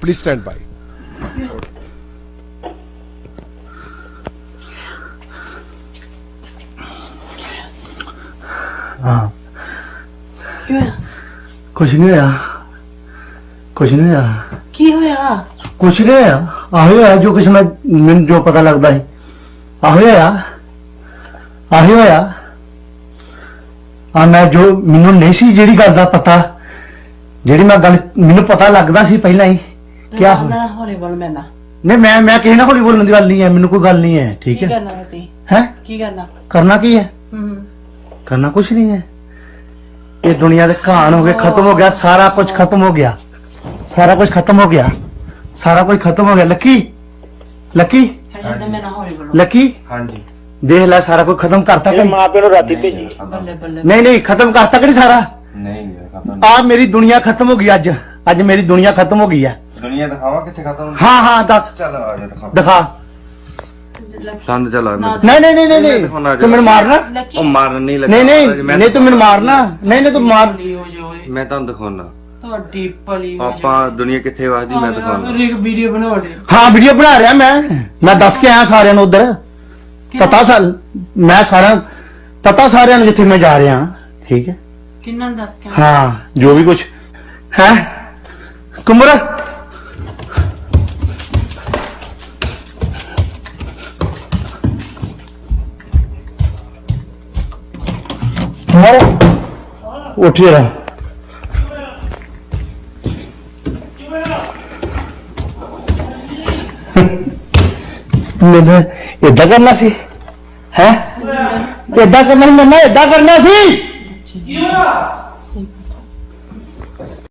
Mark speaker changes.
Speaker 1: Please stand by.
Speaker 2: ਹਾਂ
Speaker 3: ਕੀ ਹੋਇਆ
Speaker 2: ਕੁਛ ਨਹੀਂ ਹੋਇਆ ਕੁਛ ਨਹੀਂ ਹੋਇਆ
Speaker 3: ਕੀ ਹੋਇਆ
Speaker 2: ਕੁਛ ਨਹੀਂ ਹੋਇਆ ਆਹੋ ਹੋਇਆ ਜੋ ਕੁਛ ਮੈਂ ਮੈਨੂੰ ਜੋ ਪਤਾ ਲੱਗਦਾ ਸੀ ਆਹੋ ਹੋਇਆ ਆਹੋ ਹੋਇਆ ਆ ਮੈਂ ਜੋ ਮੈਨੂੰ ਨਹੀਂ ਸੀ ਜਿਹੜੀ ਗੱਲ ਦਾ ਪਤਾ ਜਿਹੜੀ ਮੈਂ ਗੱਲ ਮੈਨੂੰ ਪਤਾ ਲੱਗਦਾ ਸੀ ਪਹਿਲਾਂ ਹੀ ਕਿਆ ਹੋਇਆ?
Speaker 3: ਨਾ ਹੋਰੇ ਬੋਲ ਮੈਂ ਨਾ।
Speaker 2: ਨਹੀਂ ਮੈਂ ਮੈਂ ਕਿਸੇ ਨਾਲ ਕੋਈ ਬੋਲਣ ਦੀ ਗੱਲ ਨਹੀਂ ਹੈ ਮੈਨੂੰ ਕੋਈ ਗੱਲ ਨਹੀਂ ਹੈ ਠੀਕ
Speaker 3: ਕੀ
Speaker 2: ਹੈ?
Speaker 3: ਕਰਨਾ ਬਤੀ
Speaker 2: ਹੈ?
Speaker 3: ਕੀ ਕਰਨਾ?
Speaker 2: ਕਰਨਾ ਕੀ ਹੈ?
Speaker 3: ਹੂੰ
Speaker 2: ਕਰਨਾ ਕੁਛ ਨਹੀਂ ਹੈ। ਇਹ ਦੁਨੀਆ ਦੇ ਕਹਾਣ ਹੋ ਗਏ ਖਤਮ ਹੋ ਗਿਆ ਸਾਰਾ ਕੁਝ ਖਤਮ ਹੋ ਗਿਆ। ਸਾਰਾ ਕੁਝ ਖਤਮ ਹੋ ਗਿਆ। ਸਾਰਾ ਕੁਝ ਖਤਮ ਹੋ ਗਿਆ। ਲੱਕੀ? ਲੱਕੀ?
Speaker 3: ਹੈ ਜਦ ਮੈਂ ਨਾ ਹੋਰੇ ਬੋਲੋ।
Speaker 2: ਲੱਕੀ?
Speaker 4: ਹਾਂਜੀ।
Speaker 2: ਦੇਖ ਲੈ ਸਾਰਾ ਕੁਝ ਖਤਮ ਕਰਤਾ ਕਿ ਮਾਂ ਪਿਓ ਨੂੰ ਰਾਤੀ ਭੇਜੀ।
Speaker 3: ਬੱਲੇ ਬੱਲੇ।
Speaker 2: ਨਹੀਂ ਨਹੀਂ ਖਤਮ ਕਰਤਾ ਕਿ ਨਹੀਂ ਸਾਰਾ?
Speaker 4: ਨਹੀਂ ਖਤਮ
Speaker 2: ਆ ਮੇਰੀ ਦੁਨੀਆ ਖਤਮ ਹੋ ਗਈ ਅੱਜ। ਅੱਜ ਮੇਰੀ ਦੁਨੀਆ ਖਤਮ ਹੋ ਗਈ ਹੈ।
Speaker 4: ਦੁਨੀਆ ਦਿਖਾਵਾ ਕਿੱਥੇ ਖਤਮ ਹੁੰਦੀ?
Speaker 2: ਹਾਂ ਹਾਂ ਦੱਸ।
Speaker 4: ਚੱਲ ਆ ਜਾ ਦਿਖਾ
Speaker 2: ਦਿਖਾ।
Speaker 4: ਤੰਦ ਚੱਲ ਆ
Speaker 3: ਨਾ,
Speaker 2: ਨਹੀਂ ਨਹੀਂ ਨਹੀਂ ਨਹੀਂ ਤੂੰ ਮੈਨੂੰ ਮਾਰਨਾ?
Speaker 4: ਉਹ ਮਾਰਨ ਨਹੀਂ ਲੱਗਾ।
Speaker 2: ਨਹੀਂ ਨਹੀਂ ਨਹੀਂ ਤੂੰ ਮੈਨੂੰ ਮਾਰਨਾ। ਨਹੀਂ ਨਹੀਂ ਤੂੰ ਮਾਰ
Speaker 4: ਮੈਂ ਤੁਹਾਨੂੰ ਦਿਖਾਉਣਾ।
Speaker 3: ਤੁਹਾਡੀ ਭਲੀ ਹੋ
Speaker 4: ਆਪਾਂ ਦੁਨੀਆ ਕਿੱਥੇ ਵਸਦੀ ਮੈਂ ਦਿਖਾਉਣਾ।
Speaker 3: ਇੱਕ ਵੀਡੀਓ ਬਣਾ ਦੇ
Speaker 2: ਹਾਂ ਵੀਡੀਓ ਬਣਾ ਰਿਹਾ ਮੈਂ। ਮੈਂ ਦੱਸ ਕੇ ਆਇਆ ਸਾਰਿਆਂ ਨੂੰ ਉਧਰ। ਪਤਾ ਸਾਲ ਮੈਂ ਸਾਰਿਆਂ ਪਤਾ ਸਾਰਿਆਂ ਨੂੰ ਜਿੱਥੇ ਮੈਂ ਜਾ ਰਿਹਾ। ਠੀਕ ਹੈ।
Speaker 3: ਕਿੰਨਾਂ ਨੂੰ ਦੱਸ ਕੇ
Speaker 2: ਹਾਂ ਜੋ ਵੀ ਕੁਝ ਹੈ? ਕੁਮਰ ਕੁਮਰ ਉੱਠ ਜਰਾ। ਮੈਨੂੰ ਏਦਾਂ ਕਰਨਾ ਸੀ? ਹੈ? ਏਦਾਂ ਕਰਨਾ ਸੀ, ਮੰਮਾ, ਏਦਾਂ ਕਰਨਾ ਸੀ?